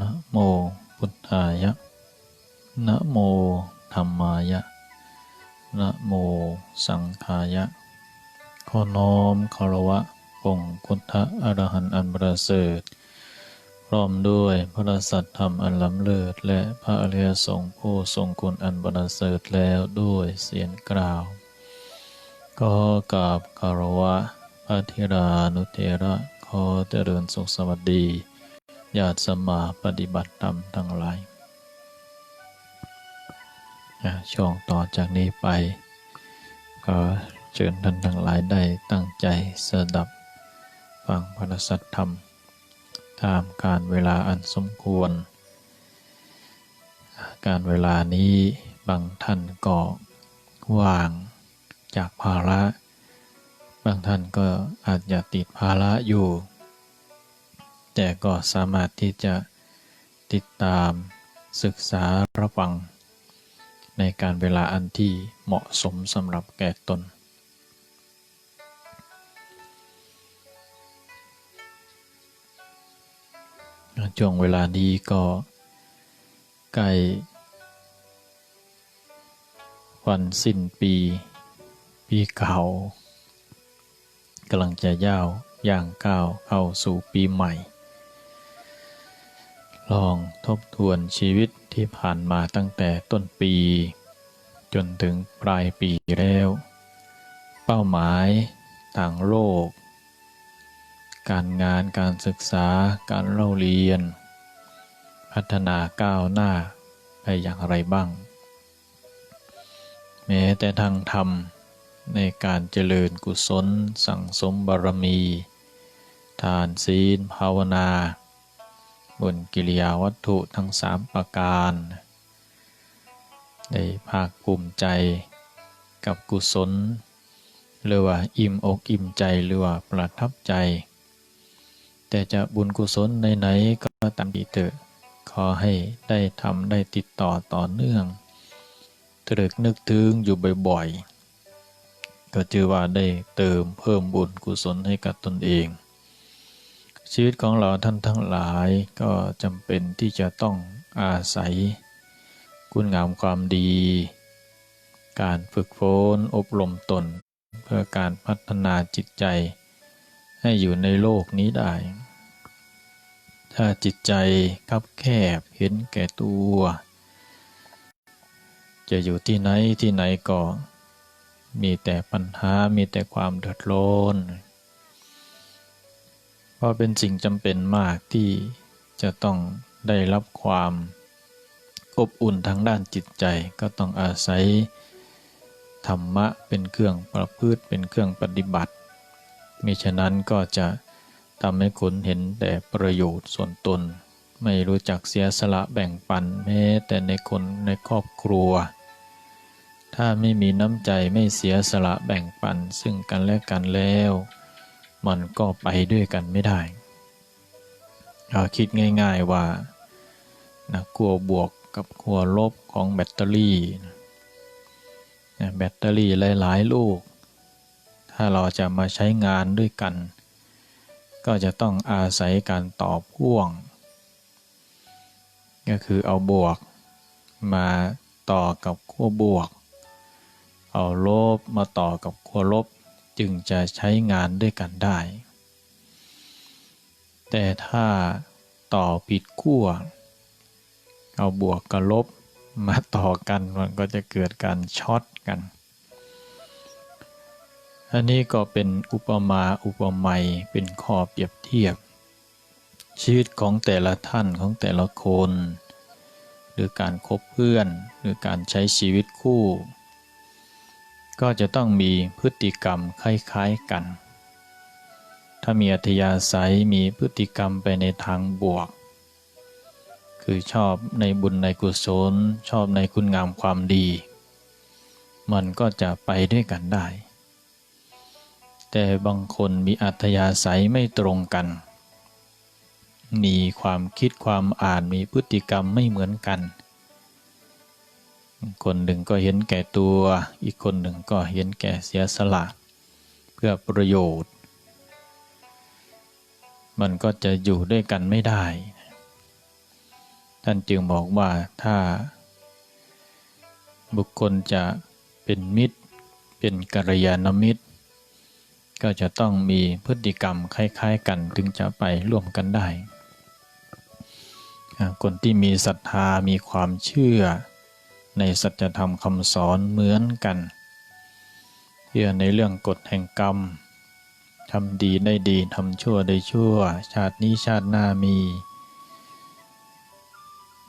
นะโมพุทธายะ นะโมธรรมายะ นะโมสังฆายะ ขอน้อมคารวะองค์พุทธอรหันต์อันประเสริฐ พร้อมด้วยพระสัทธรรมอันล้ำเลิศ และพระอริยสงฆ์ผู้ทรงคุณอันประเสริฐแล้วด้วยเสียงกล่าว ก็กราบคารวะพระธิรานุเทระขอเจริญสุขสวัสดี ญาติสมาปฏิบัติธรรมทั้งหลายช่วงต่อจากนี้ไป ก็เชิญท่านทั้งหลายได้ตั้งใจสดับฟังพระสัทธรรม ตามการเวลาอันสมควร การเวลานี้บางท่านก็ว่างจากภาระ บางท่านก็อาจจะติดภาระอยู่ แต่ก็สามารถที่จะติดตามศึกษาระวัง ในการเวลาอันที่เหมาะสมสำหรับแก่ตน ช่วงเวลานี้ก็ใกล้วันสิ้นปี ปีเก่ากำลังจะย่าวย่างก้าวเข้าสู่ปีใหม่ ลองทบทวนชีวิตที่ผ่านมาตั้งแต่ต้นปี จนถึงปลายปีแล้ว เป้าหมายต่างโลก การงานการศึกษาการเล่าเรียน พัฒนาก้าวหน้าไปอย่างไรบ้าง แม้แต่ทางธรรมในการเจริญกุศลสั่งสมบารมี ทานศีลภาวนา บนกิริยาวัตถุทั้งสามประการ ได้ภาคภูมิใจกับกุศล หรือว่าอิ่มอกอิ่มใจหรือว่าประทับใจ แต่จะบุญกุศลไหนๆก็ตามดีเถอะขอให้ได้ทำได้ติดต่อต่อเนื่องตรึกนึกถึงอยู่บ่อยๆ ก็จือว่าได้เติมเพิ่มบุญกุศลให้กับตนเอง ชีวิตของเราท่านทั้งหลายก็จำเป็นที่จะต้องอาศัย คุณงามความดี การฝึกฝนอบรมตน เพื่อการพัฒนาจิตใจ ให้อยู่ในโลกนี้ได้ ถ้าจิตใจคับแคบเห็นแก่ตัว จะอยู่ที่ไหนที่ไหนก็มีแต่ปัญหามีแต่ความเดือดร้อน ราะเป็นสิ่งจำเป็นมากที่จะต้องได้รับความอบอุ่นทางด้านจิตใจก็ต้องอาศัยธรรมะเป็นเครื่องประพฤติเป็นเครื่องปฏิบัติมิฉะนั้นก็จะทำให้คนเห็นแต่ประโยชน์ส่วนตน ไม่รู้จักเสียสละแบ่งปันแม้แต่ในคนในครอบครัว ถ้าไม่มีน้ำใจไม่เสียสละแบ่งปันซึ่งกันและกันแล้ว มันก็ไปด้วยกันไม่ได้เราคิดง่ายๆว่านะขั้วบวกกับขั้วลบของแบตเตอรี่นะแบตเตอรี่หลายๆลูก ถ้าเราจะมาใช้งานด้วยกัน ก็จะต้องอาศัยการต่อพ่วง ก็คือเอาบวกมาต่อกับขั้วบวก เอาลบมาต่อกับขั้วลบ จึงจะใช้งานด้วยกันได้ แต่ถ้าต่อผิดขั้ว เอาบวกกับลบมาต่อกันมันก็จะเกิดการช็อตกัน อันนี้ก็เป็นอุปมาอุปไมยเป็นข้อเปรียบเทียบ ชีวิตของแต่ละท่านของแต่ละคน หรือการคบเพื่อน หรือการใช้ชีวิตคู่ ก็จะต้องมีพฤติกรรมคล้ายๆกัน ถ้ามีอัธยาศัยมีพฤติกรรมไปในทางบวก คือชอบในบุญในกุศล ชอบในคุณงามความดี มันก็จะไปด้วยกันได้ แต่บางคนมีอัธยาศัยไม่ตรงกัน มีความคิดความอ่านมีพฤติกรรมไม่เหมือนกัน คนหนึ่งก็เห็นแก่ตัว อีกคนหนึ่งก็เห็นแก่เสียสละ เพื่อประโยชน์ มันก็จะอยู่ด้วยกันไม่ได้ ท่านจึงบอกว่าถ้า บุคคลจะเป็นมิตร เป็นกัลยาณมิตร ก็จะต้องมีพฤติกรรมคล้ายๆกันถึงจะไปร่วมกันได้ คนที่มีศรัทธามีความเชื่อ ในสัจธรรมคำสอนเหมือนกันเชื่อในเรื่องกฎแห่งกรรมทำดีได้ดีทำชั่วได้ชั่ว ชาตินี้ชาติหน้ามี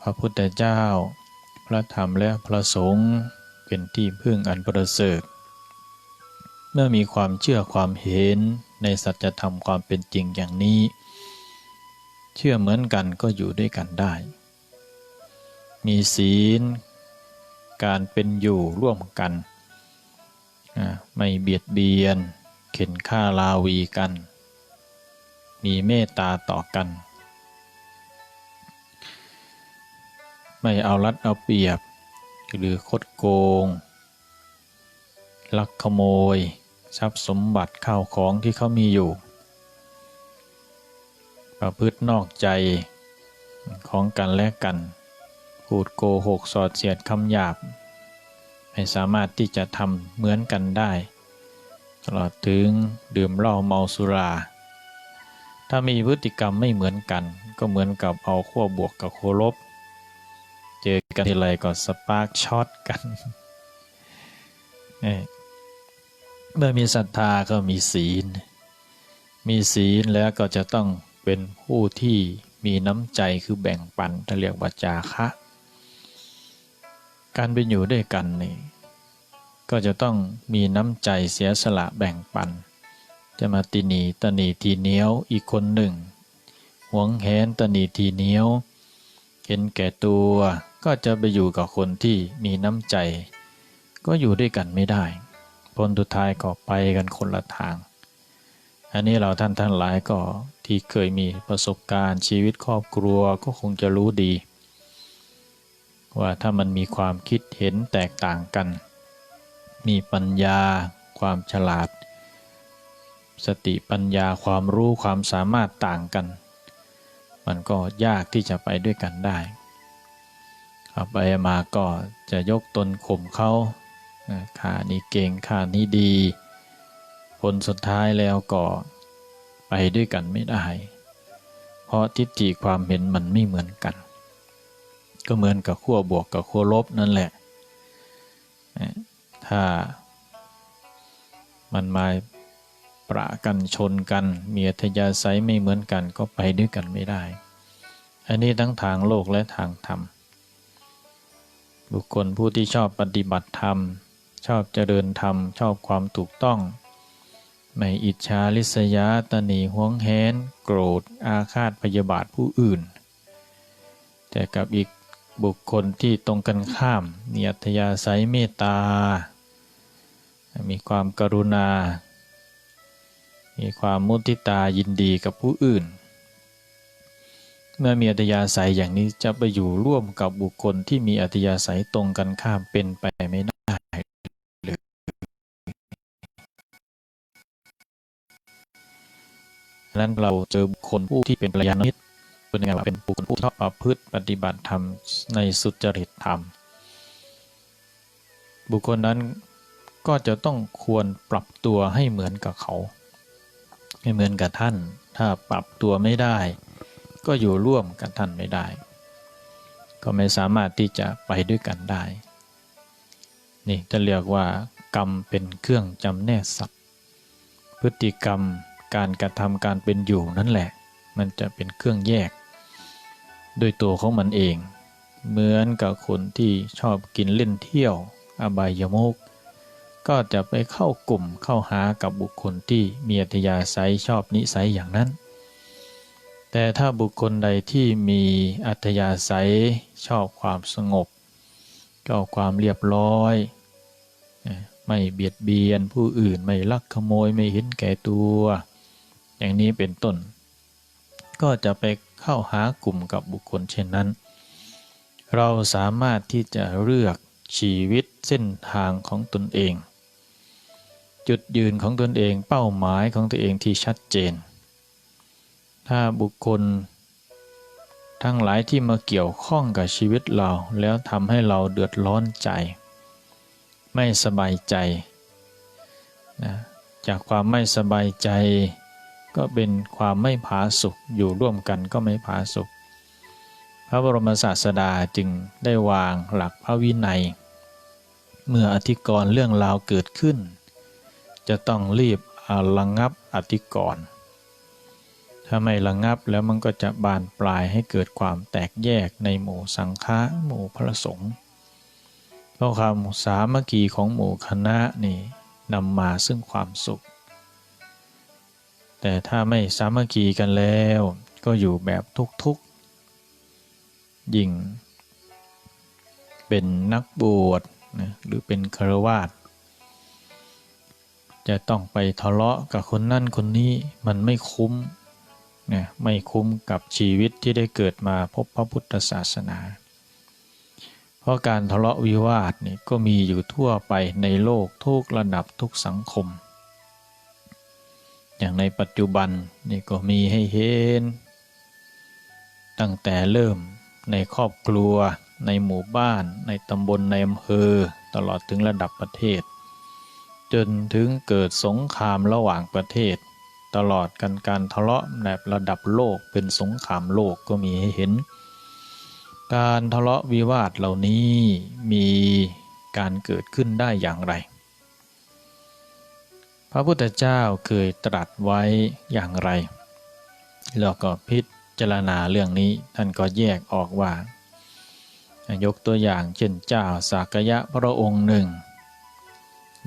พระพุทธเจ้า พระธรรมและพระสงฆ์เป็นที่พึ่งอันประเสริฐเมื่อมีความเชื่อความเห็นในสัจธรรมความเป็นจริงอย่างนี้ เชื่อเหมือนกันก็อยู่ด้วยกันได้ มีศีล การเป็นอยู่ร่วมกัน ไม่เบียดเบียน เข็นฆ่าลาวีกัน มีเมตตาต่อกัน ไม่เอารัดเอาเปรียบ หรือคดโกง ลักขโมย ทรัพย์สมบัติข้าวของที่เขามีอยู่ ประพฤตินอกใจของกันและกัน พูดโกหกสอดเสียดคำหยาบ ไม่สามารถที่จะทำเหมือนกันได้ ตลอดถึงดื่มเหล้าเมาสุรา ถ้ามีพฤติกรรมไม่เหมือนกัน ก็เหมือนกับเอาขั้วบวกกับขั้วลบ เจอกันทีไรก็สปาร์กช็อตกันเมื่อมีศรัทธาก็มีศีล มีศีลแล้วก็จะต้องเป็นผู้ที่มีน้ำใจคือแบ่งปันถ้าเรียกว่าจาคะ การเป็นอยู่ด้วยกันนี่ก็จะต้องมีน้ำใจเสียสละแบ่งปัน จะมาติหนีตนีทีเหนียวอีกคนหนึ่ง หวงแหนตนีทีเหนียว เห็นแก่ตัวก็จะไปอยู่กับคนที่มีน้ำใจ ก็อยู่ด้วยกันไม่ได้ผลสุดท้ายก็ไปกันคนละทาง อันนี้เราท่านทั้งหลายก็ที่เคยมีประสบการณ์ชีวิตครอบครัวก็คงจะรู้ดี ว่าถ้ามันมีความคิดเห็นแตกต่างกัน มีปัญญา ความฉลาด สติปัญญาความรู้ความสามารถต่างกัน มันก็ยากที่จะไปด้วยกันได้เอาไปมาก็จะยกตนข่มเขาขานี่เก่งขานี่ดี ผลสุดท้ายแล้วก็ไปด้วยกันไม่ได้ เพราะทิฏฐิความเห็นมันไม่เหมือนกัน ก็เหมือนกับขั้วบวกกับขั้วลบนั่นแหละ ถ้ามันมาประกันชนกันมีอัธยาศัยไม่เหมือนกันก็ไปด้วยกันไม่ได้ อันนี้ทั้งทางโลกและทางธรรม บุคคลผู้ที่ชอบปฏิบัติธรรม ชอบเจริญธรรม ชอบความถูกต้อง ไม่อิจฉาริษยาตนีหวงแหน โกรธ อาฆาตพยาบาทผู้อื่น แต่กับอีก บุคคลที่ตรงกันข้ามมีอัธยาศัยเมตตา มีความกรุณา มีความมุติตายินดีกับผู้อื่น เมื่อมีอัธยาศัยอย่างนี้จะไปอยู่ร่วมกับบุคคลที่มีอัธยาศัยตรงกันข้ามเป็นไปไม่ได้นั้นเราเจอบุคคลผู้ที่เป็นกัลยาณมิตร เป็นไงว่าเป็นบุคคลผู้ชอบประพฤติปฏิบัติธรรมในสุจริตธรรม บุคคลนั้นก็จะต้องควรปรับตัวให้เหมือนกับเขา ให้เหมือนกับท่าน ถ้าปรับตัวไม่ได้ ก็อยู่ร่วมกับท่านไม่ได้ ก็ไม่สามารถที่จะไปด้วยกันได้ นี่จะเรียกว่ากรรมเป็นเครื่องจำแนกสัตว์พฤติกรรมการกระทำการเป็นอยู่นั่นแหละ มันจะเป็นเครื่องแยก ด้วยตัวของมันเอง เหมือนกับคนที่ชอบกินเล่นเที่ยว อบายมุกก็จะไปเข้ากลุ่มเข้าหากับบุคคลที่มีอัธยาศัยชอบนิสัยอย่างนั้น แต่ถ้าบุคคลใดที่มีอัธยาศัยชอบความสงบชอบความเรียบร้อย ไม่เบียดเบียนผู้อื่นไม่ลักขโมยไม่เห็นแก่ตัว อย่างนี้เป็นต้น ก็จะไปเข้าหากลุ่มกับบุคคลเช่นนั้น เราสามารถที่จะเลือกชีวิตเส้นทางของตนเอง จุดยืนของตนเองเป้าหมายของตัวเองที่ชัดเจน ถ้าบุคคล ทั้งหลายที่มาเกี่ยวข้องกับชีวิตเราแล้วทำให้เราเดือดร้อนใจ ไม่สบายใจนะจากความไม่สบายใจ ก็เป็นความไม่ผาสุกอยู่ร่วมกันก็ไม่ผาสุกพระบรมศาสดาจึงได้วางหลักพระวินัย เมื่ออธิกรณ์เรื่องราวเกิดขึ้น จะต้องรีบระงับอธิกรณ์ถ้าไม่ระงับแล้วมันก็จะบานปลายให้เกิดความแตกแยกในหมู่สังฆะหมู่พระสงฆ์เพราะความสามัคคีของหมู่คณะนี่นำมาซึ่งความสุข แต่ถ้าไม่สามัคคีกันแล้ว ก็อยู่แบบทุกๆ ยิ่ง เป็นนักบวชนะหรือเป็นคารวาสจะต้องไปทะเลาะกับคนนั่นคนนี้มันไม่คุ้มนะไม่คุ้มกับชีวิตที่ได้เกิดมาพบพระพุทธศาสนา เพราะการทะเลาะวิวาทนี่ก็มีอยู่ทั่วไปในโลกทุกระดับทุกสังคม อย่างในปัจจุบันนี่ก็มีให้เห็น ตั้งแต่เริ่มในครอบครัว ในหมู่บ้าน ในตำบลในอำเภอตลอดถึงระดับประเทศ จนถึงเกิดสงครามระหว่างประเทศ ตลอดกันการทะเลาะแบบระดับโลกเป็นสงครามโลกก็มีให้เห็น การทะเลาะวิวาทเหล่านี้มีการเกิดขึ้นได้อย่างไร ระพุทธเจ้าเคยตรัสไว้อย่างไร แล้วก็พิจารณาเรื่องนี้ท่านก็แยกออกว่า ยกตัวอย่างเช่นเจ้าสากยะพระองค์หนึ่ง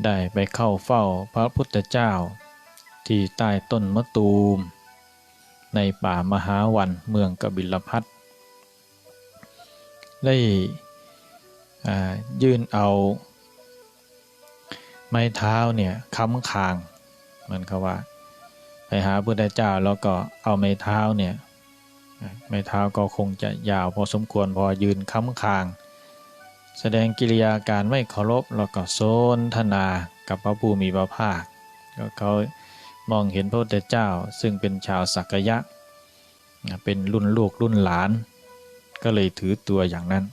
ได้ไปเข้าเฝ้าพระพุทธเจ้า ที่ใต้ต้นมะตูม ในป่ามหาวันเมืองกบิลพัทได้ยื่นเอา ไม้เท้าเนี่ยค้ำคางเหมือนเขาว่า ไปหาพุทธเจ้าแล้วก็เอาไม้เท้าเนี่ยไม้เท้าก็คงจะยาวพอสมควรพอยืนค้ำคาง แสดงกิริยาการไม่เคารพแล้วก็โซนทนากับพระผู้มีพระภาคก็เขามองเห็นพระพุทธเจ้าซึ่งเป็นชาวสักยะ เป็นรุ่นลูกรุ่นหลาน ก็เลยถือตัวอย่างนั้น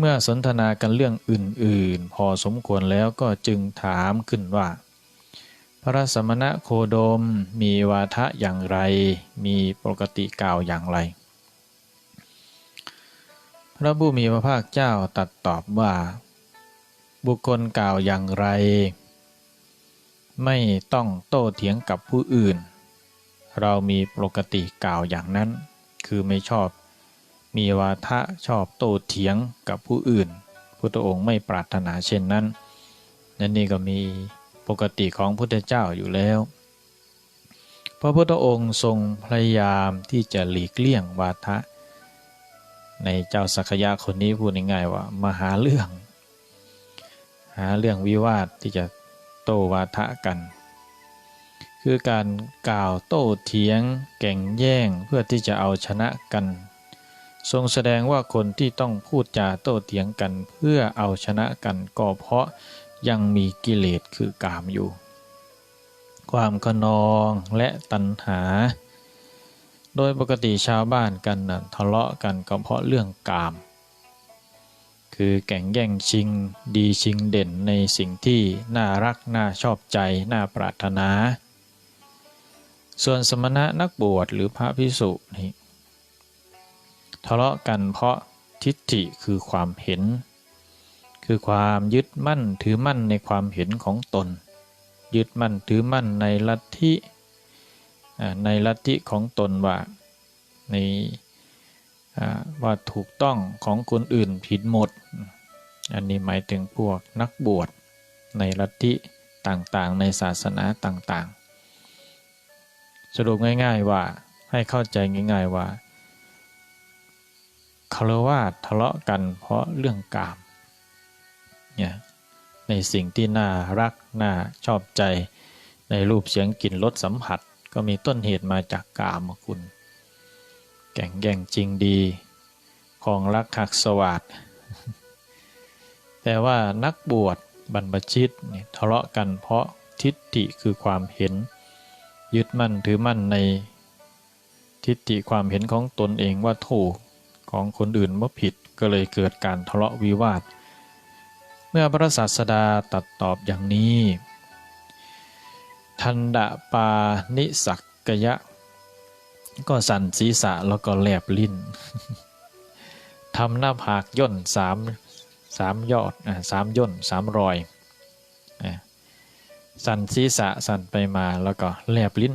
เมื่อสนทนากันเรื่องอื่น ๆ พอสมควรแล้วก็จึงถามขึ้นว่า พระสมณะโคดมมีวาทะอย่างไร มีปกติกล่าวอย่างไร พระผู้มีพระภาคเจ้าตัดตอบว่า บุคคลกล่าวอย่างไร ไม่ต้องโต้เถียงกับผู้อื่น เรามีปกติกล่าวอย่างนั้น คือไม่ชอบ มีวาทะชอบโต้เถียงกับผู้อื่น พุทธองค์ไม่ปรารถนาเช่นนั้น นั่นนี่ก็มีปกติของพุทธเจ้าอยู่แล้ว พระพุทธองค์ทรงพยายามที่จะหลีกเลี่ยงวาทะ ในเจ้าสักยะคนนี้พูดง่ายๆว่ามาหาเรื่อง หาเรื่องวิวาทที่จะโต้วาทะกัน คือการกล่าวโต้เถียงแก่งแย่งเพื่อที่จะเอาชนะกัน ทรงแสดงว่าคนที่ต้องพูดจาโต้เถียงกันเพื่อเอาชนะกันก็เพราะยังมีกิเลสคือกามอยู่ ความขนองและตัณหา โดยปกติชาวบ้านกันนะทะเลาะกันก็เพราะเรื่องกาม คือแข่งแย่งชิงดีชิงเด่นในสิ่งที่น่ารักน่าชอบใจน่าปรารถนา ส่วนสมณะนักบวชหรือพระพิสุนี่ ทะเลาะกันเพราะทิฏฐิคือความเห็น คือความยึดมั่นถือมั่นในความเห็นของตน ยึดมั่นถือมั่นในลัทธิในลัทธิของตนว่าในว่าถูกต้องของคนอื่นผิดหมด อันนี้หมายถึงพวกนักบวชในลัทธิต่างๆ ในศาสนาต่างๆ สรุปง่าย ๆว่าให้เข้าใจง่าย ๆว่า คารวาทะเลาะกันเพราะเรื่องกามเนี่ยในสิ่งที่น่ารักน่าชอบใจในรูปเสียงกลิ่นรสสัมผัส ก็มีต้นเหตุมาจากกามคุณ แก่งแย่งจริงดีของรักหักสวัสดแต่ว่านักบวชบรรพชิตนี่ทะเลาะกันเพราะทิฏฐิคือความเห็น ยึดมั่นถือมั่นในทิฏฐิความเห็นของตนเองว่าถูก ของคนอื่นว่าผิดก็เลยเกิดการทะเลาะวิวาท เมื่อพระศาสดาตัดตอบอย่างนี้ ทันดะปานิสักกยะ ก็สั่นศีรษะแล้วก็แลบลิ้นทำหน้าผากย่นสามสามยอดสามย่นสามรอย สั่นศีรษะสั่นไปมาแล้วก็แลบลิ้น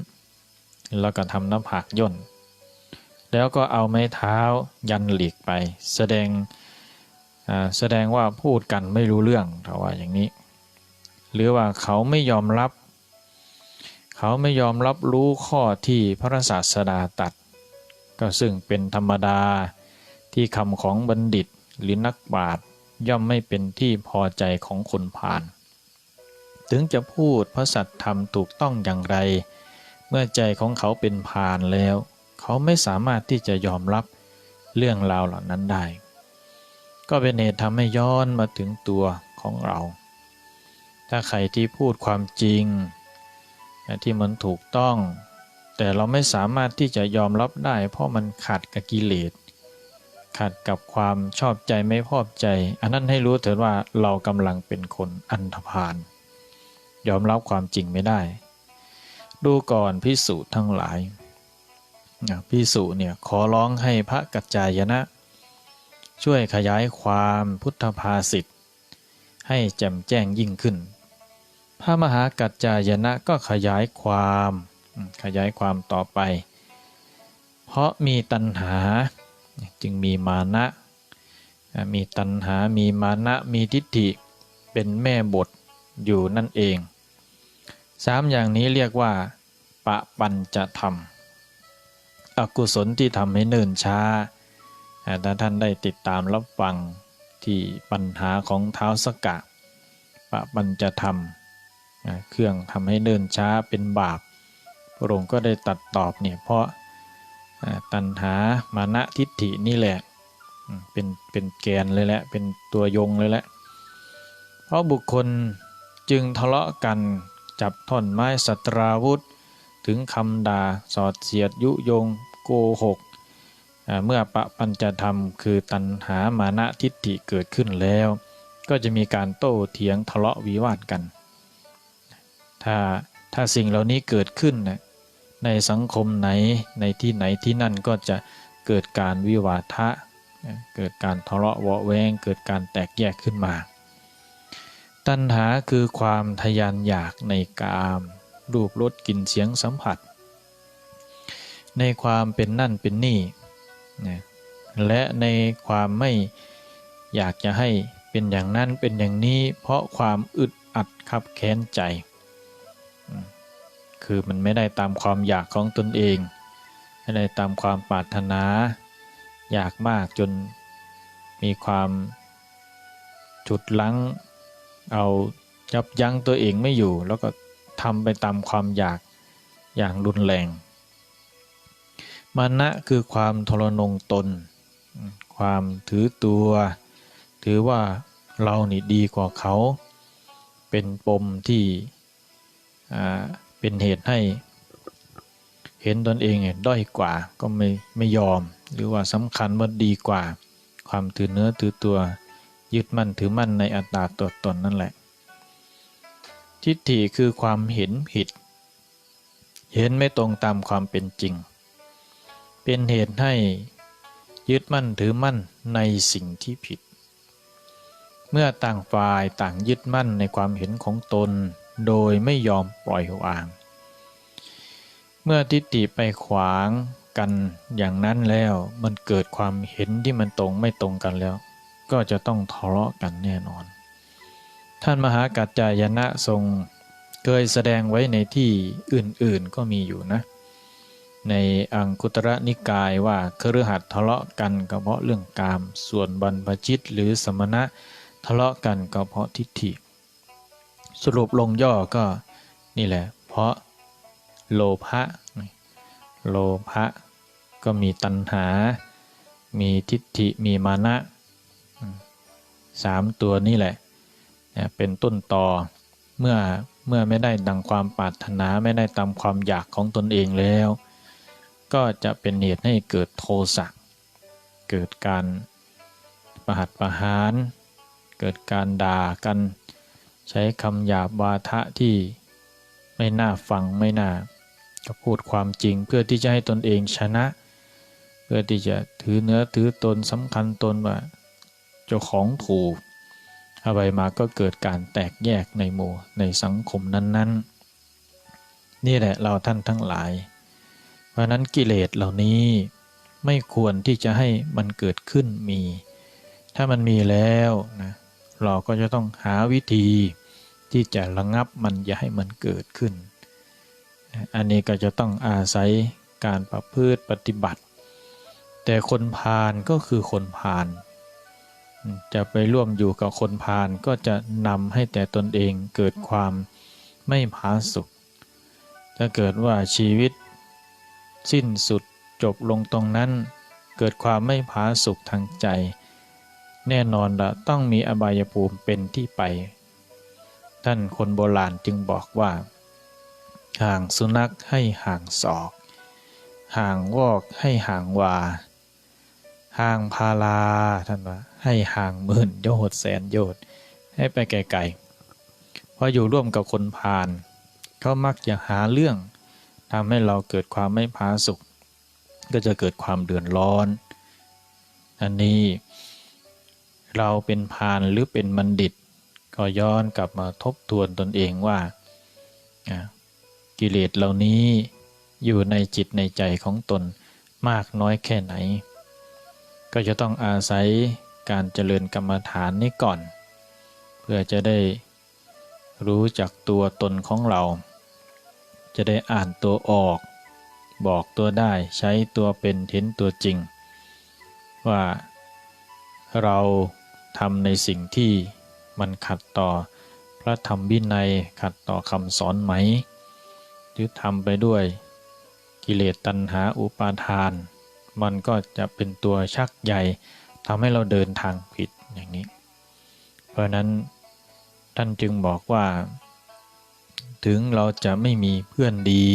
แล้วก็ทำหน้าผากย่น แล้วก็เอาไม้เท้ายันหลีกไป แสดงแสดงว่าพูดกันไม่รู้เรื่องถ้าว่าอย่างนี้ หรือว่าเขาไม่ยอมรับ เขาไม่ยอมรับรู้ข้อที่พระศาสดาตัด ก็ซึ่งเป็นธรรมดาที่คำของบัณฑิตหรือนักบาตรย่อมไม่เป็นที่พอใจของคนผ่าน ถึงจะพูดพระสัตธรรมถูกต้องอย่างไร เมื่อใจของเขาเป็นพานแล้ว เขาไม่สามารถที่จะยอมรับเรื่องราวเหล่านั้นได้ ก็เป็นเหตุทำให้ย้อนมาถึงตัวของเรา ถ้าใครที่พูดความจริงที่มันถูกต้อง แต่เราไม่สามารถที่จะยอมรับได้ เพราะมันขัดกับกิเลสขัดกับความชอบใจไม่พอบใจ อันนั้นให้รู้เถิดว่าเรากำลังเป็นคนอันธพาลยอมรับความจริงไม่ได้ ดูก่อนพิสูจน์ทั้งหลาย พิสูจเนี่ยขอร้องให้พระกัจจายนะ ช่วยขยายความพุทธภาษิตให้แจ่มแจ้งยิ่งขึ้น พระมหากัจจายนะก็ขยายความขยายความต่อไป เพราะมีตัณหาจึงมีมานะ มีตัณหา มีมานะ มีทิฏฐิ เป็นแม่บทอยู่นั่นเองสามอย่างนี้เรียกว่า ปะปัญจะทำ อกุศลที่ทำให้เนิ่นช้าถ้าท่านได้ติดตามรับฟังที่ปัญหาของเท้าสกะปะปัญจะทำเครื่องทำให้เนิ่นช้าเป็นบาปพระองค์ก็ได้ตัดตอบเนี่ยเพราะตัณหามานะทิฏฐินี่แหละเป็นเป็นแกนเลยแหละเป็นตัวยงเลยแหละเพราะบุคคลจึงทะเลาะกันจับท่อนไม้สตราวุธ ถึงคำด่าสอดเสียดยุยงโกหกเมื่อปะปัญจธรรมคือตัณหามานะทิฏฐิเกิดขึ้นแล้ว ก็จะมีการโต้เถียงทะเลาะวิวาทกัน ถ้าถ้าสิ่งเหล่านี้เกิดขึ้นนะในสังคมไหนในที่ไหนที่นั่นก็จะเกิดการวิวาทะ เกิดการทะเลาะเวาแวง เกิดการแตกแยกขึ้นมา ตัณหาคือความทยานอยากในกาม รูปรสกลิ่นเสียงสัมผัส ในความเป็นนั่นเป็นนี่และในความไม่อยากจะให้เป็นอย่างนั้นเป็นอย่างนี้ เพราะความอึดอัดขับแค้นใจ คือมันไม่ได้ตามความอยากของตนเอง ไม่ได้ตามความปรารถนา อยากมากจนมีความจุดลังเอายับยั้งตัวเองไม่อยู่ แล้วก็ ทำไปตามความอยากอย่างรุนแรง มานะคือความทรนงตน ความถือตัว ถือว่าเรานี่ดีกว่าเขา เป็นปมที่เป็นเหตุให้ เห็นตนเองด้อยกว่าก็ไม่ไม่ยอม หรือว่าสำคัญว่าดีกว่า ความถือเนื้อถือตัวยึดมั่นถือมั่นในอัตตาตัวตนนั่นแหละ ทิฏฐิคือความเห็นผิด เห็นไม่ตรงตามความเป็นจริง เป็นเหตุให้ยึดมั่นถือมั่นในสิ่งที่ผิด เมื่อต่างฝ่ายต่างยึดมั่นในความเห็นของตน โดยไม่ยอมปล่อยวาง เมื่อทิฏฐิไปขวางกันอย่างนั้นแล้วมันเกิดความเห็นที่มันตรงไม่ตรงกันแล้ว ก็จะต้องทะเลาะกันแน่นอน ท่านมหากัจจายนะทรงเคยแสดงไว้ในที่อื่นๆก็มีอยู่นะ ในอังคุตระนิกายว่าคฤหัสถ์ทะเลาะกันก็เพราะเรื่องกาม ส่วนบรรพชิตหรือสมณะทะเลาะกันก็เพราะทิฏฐิ สรุปลงย่อก็นี่แหละ เพราะโลภะโลภะก็มีตัณหา มีทิฏฐิมีมานะสามตัวนี่แหละ เป็นต้นต่อเมื่อเมื่อไม่ได้ดังความปรารถนาไม่ได้ตามความอยากของตนเองแล้ว ก็จะเป็นเหตุให้เกิดโทสะเกิดการประหัตประหาร เกิดการด่ากันใช้คำหยาบวาทะที่ไม่น่าฟังไม่น่าก็พูดความจริงเพื่อที่จะให้ตนเองชนะ เพื่อที่จะถือเนื้อถือตนสำคัญตนว่าเจ้าของถูก อะไรมาก็เกิดการแตกแยกในหมู่ในสังคมนั้น ๆ นี่แหละเราท่านทั้งหลาย เพราะนั้นกิเลสเหล่านี้ไม่ควรที่จะให้มันเกิดขึ้นมี ถ้ามันมีแล้วนะเราก็จะต้องหาวิธีที่จะระงับมันอย่าให้มันเกิดขึ้น อันนี้ก็จะต้องอาศัยการประพฤติปฏิบัติ แต่คนพาลก็คือคนพาล จะไปร่วมอยู่กับคนพาลก็จะนำให้แต่ตนเองเกิดความไม่ผาสุกถ้าเกิดว่าชีวิต สิ้นสุดจบลงตรงนั้น เกิดความไม่ผาสุกทางใจ แน่นอนละต้องมีอบายภูมิเป็นที่ไป ท่านคนโบราณจึงบอกว่า ห่างสุนัขให้ห่างศอก ห่างวอกให้ห่างวา ห่างพาลาท่านว่าให้ห่างหมื่นโยชน์แสนโยชน์ให้ไปไกลๆเพราะอยู่ร่วมกับคนพาลเขามักจะหาเรื่องทำให้เราเกิดความไม่ผาสุกก็จะเกิดความเดือดร้อน อันนี้เราเป็นพานหรือเป็นบัณฑิต ก็ย้อนกลับมาทบทวนตนเองว่า กิเลสเหล่านี้อยู่ในจิตในใจของตนมากน้อยแค่ไหน ก็จะต้องอาศัยการเจริญกรรมฐานนี้ก่อน เพื่อจะได้รู้จักตัวตนของเรา จะได้อ่านตัวออก บอกตัวได้ใช้ตัวเป็นเห็นตัวจริง ว่าเราทำในสิ่งที่มันขัดต่อพระธรรมวินัยขัดต่อคำสอนไหม หรือทำไปด้วยกิเลสตัณหาอุปาทาน มันก็จะเป็นตัวชักใหญ่ทำให้เราเดินทางผิดอย่างนี้ เพราะนั้นท่านจึงบอกว่า ถึงเราจะไม่มีเพื่อนดี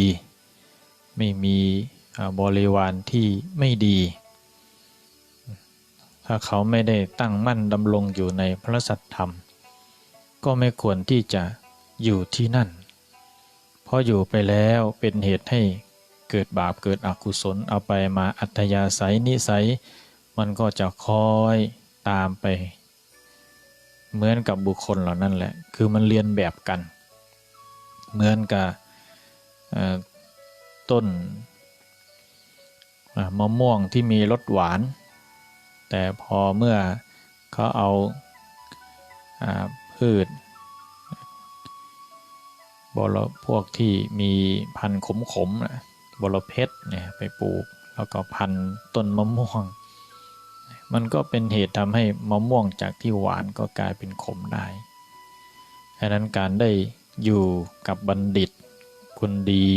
ไม่มีบริวารที่ไม่ดี ถ้าเขาไม่ได้ตั้งมั่นดำรงอยู่ในพระสัทธรรม ก็ไม่ควรที่จะอยู่ที่นั่น เพราะอยู่ไปแล้วเป็นเหตุให้ เกิดบาปเกิดอกุศลเอาไปมาอัธยาศัยนิสัย มันก็จะคอยตามไป เหมือนกับบุคคลเหล่านั้นแหละ คือมันเรียนแบบกัน เหมือนกับต้นมะม่วงที่มีรสหวาน แต่พอเมื่อเขาเอาพืชบรพวกที่มีพันธุ์ขมๆ บรเพชรเนี่ยไปปลูก แล้วก็พันต้นมะม่วง มันก็เป็นเหตุทำให้มะม่วงจากที่หวานก็กลายเป็นขมได้ดังนั้นการได้อยู่กับบัณฑิตคนดี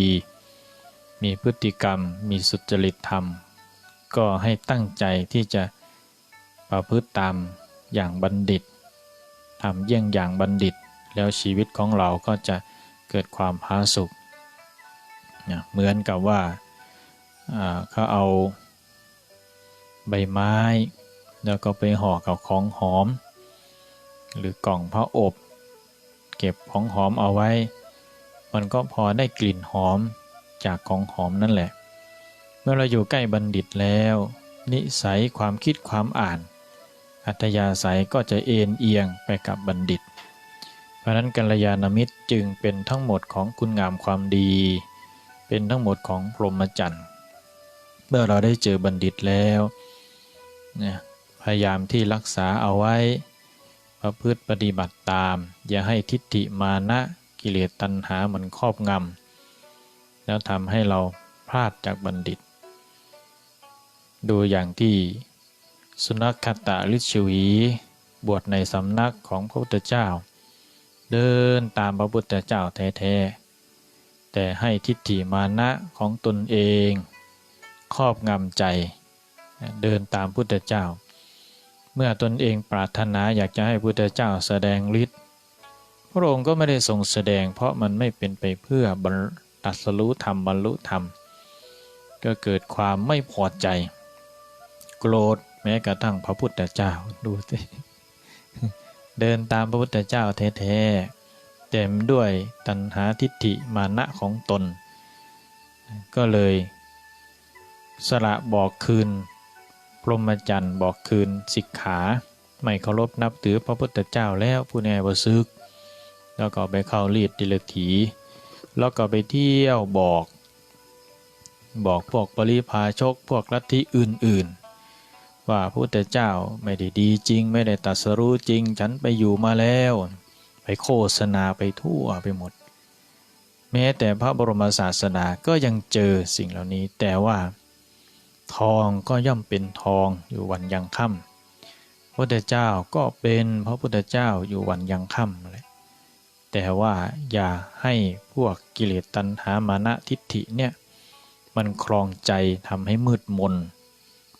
มีพฤติกรรม มีสุจริตธรรม ก็ให้ตั้งใจที่จะประพฤติตามอย่างบัณฑิตทำเยี่ยงอย่างบัณฑิต แล้วชีวิตของเราก็จะเกิดความพาสุข เหมือนกับว่าเขาเอาใบไม้ แล้วก็ไปห่อกับของหอม หรือกล่องพระอบ เก็บของหอมเอาไว้ มันก็พอได้กลิ่นหอมจากของหอมนั่นแหละ เมื่อเราอยู่ใกล้บัณฑิตแล้ว นิสัยความคิดความอ่าน อัตยาศัยก็จะเอ็นเอียงไปกับบัณฑิต เพราะนั้นกัลยาณมิตรจึงเป็นทั้งหมดของคุณงามความดี เป็นทั้งหมดของพรหมจรรย์เมื่อเราได้เจอบัณฑิตแล้วเนี่ยพยายามที่รักษาเอาไว้ ประพฤติปฏิบัติตาม อย่าให้ทิฏฐิมานะกิเลสตัณหามันครอบงำแล้วทำให้เราพลาดจากบัณฑิต ดูอย่างที่สุนัขคตาลิชวีบวชในสำนักของพระพุทธเจ้า เดินตามพระพุทธเจ้าแท้ๆ แต่ให้ทิฏฐิมานะของตนเอง ครอบงำใจ เดินตามพุทธเจ้า เมื่อตนเองปรารถนาอยากจะให้พุทธเจ้าแสดงฤทธิ์พระองค์ก็ไม่ได้ทรงแสดง เพราะมันไม่เป็นไปเพื่อตัสรู้ธรรมบรรลุธรรม ก็เกิดความไม่พอใจ โกรธแม้กระทั่งพระพุทธเจ้าดูสิเดินตามพระพุทธเจ้าแท้ๆ เต็มด้วยตัณหาทิฏฐิมานะของตน ก็เลยสละบอกคืนพรหมจรรย์บอกคืนสิกขา ไม่เคารพนับถือพระพุทธเจ้าแล้วผู้แน่วซึก แล้วก็ไปเข้ารีดดิลถี แล้วก็ไปเที่ยวบอก บอกพวกปริพาชกพวกลัทธิอื่นๆ ว่าพระพุทธเจ้าไม่ได้ดีจริง ไม่ได้ตัสรู้จริง ฉันไปอยู่มาแล้ว ไปโฆษณาไปทั่วไปหมด แม้แต่พระบรมศาสดาก็ยังเจอสิ่งเหล่านี้ แต่ว่า ทองก็ย่อมเป็นทองอยู่วันยังค่ำพระพุทธเจ้าก็เป็นพระพุทธเจ้าอยู่วันยังค่ำเลยแต่ว่าอย่าให้พวกกิเลสตัณหามานะทิฏฐิเนี่ยมันครองใจทำให้มืดมน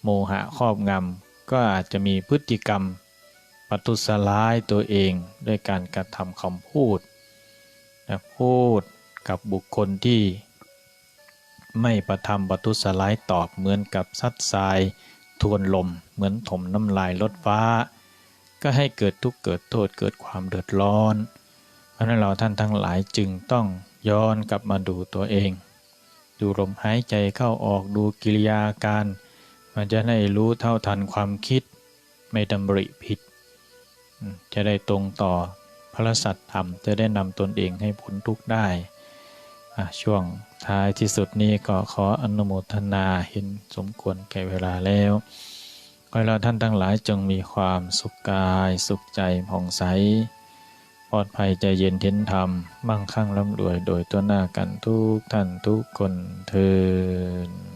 โมหะครอบงำก็อาจจะมีพฤติกรรม ปัทุสร้ายตัวเองด้วยการกระทำคำพูดนะพูดกับบุคคลที่ไม่ประทำปัทุสร้ายตอบเหมือนกับซัดทรายทวนลมเหมือนถมน้ำลายลดฟ้า ก็ให้เกิดทุกข์เกิดโทษเกิดความเดือดร้อน เพราะนั้นเราท่านทั้งหลายจึงต้องย้อนกลับมาดูตัวเอง ดูลมหายใจเข้าออกดูกิริยาการ มันจะได้รู้เท่าทันความคิด ไม่ดำริผิด จะได้ตรงต่อพระสัตธรรม จะได้นำตนเองให้พ้นทุกข์ได้ช่วงท้ายที่สุดนี้ก็ขออนุโมทนาเห็นสมควรแก่เวลาแล้วขอให้เราท่านทั้งหลายจงมีความสุขกายสุขใจผ่องใสปลอดภัยใจเย็นเห็นธรรม มั่งคั่งร่ำรวยโดยตัวหน้ากันทุกท่านทุกคนเทิน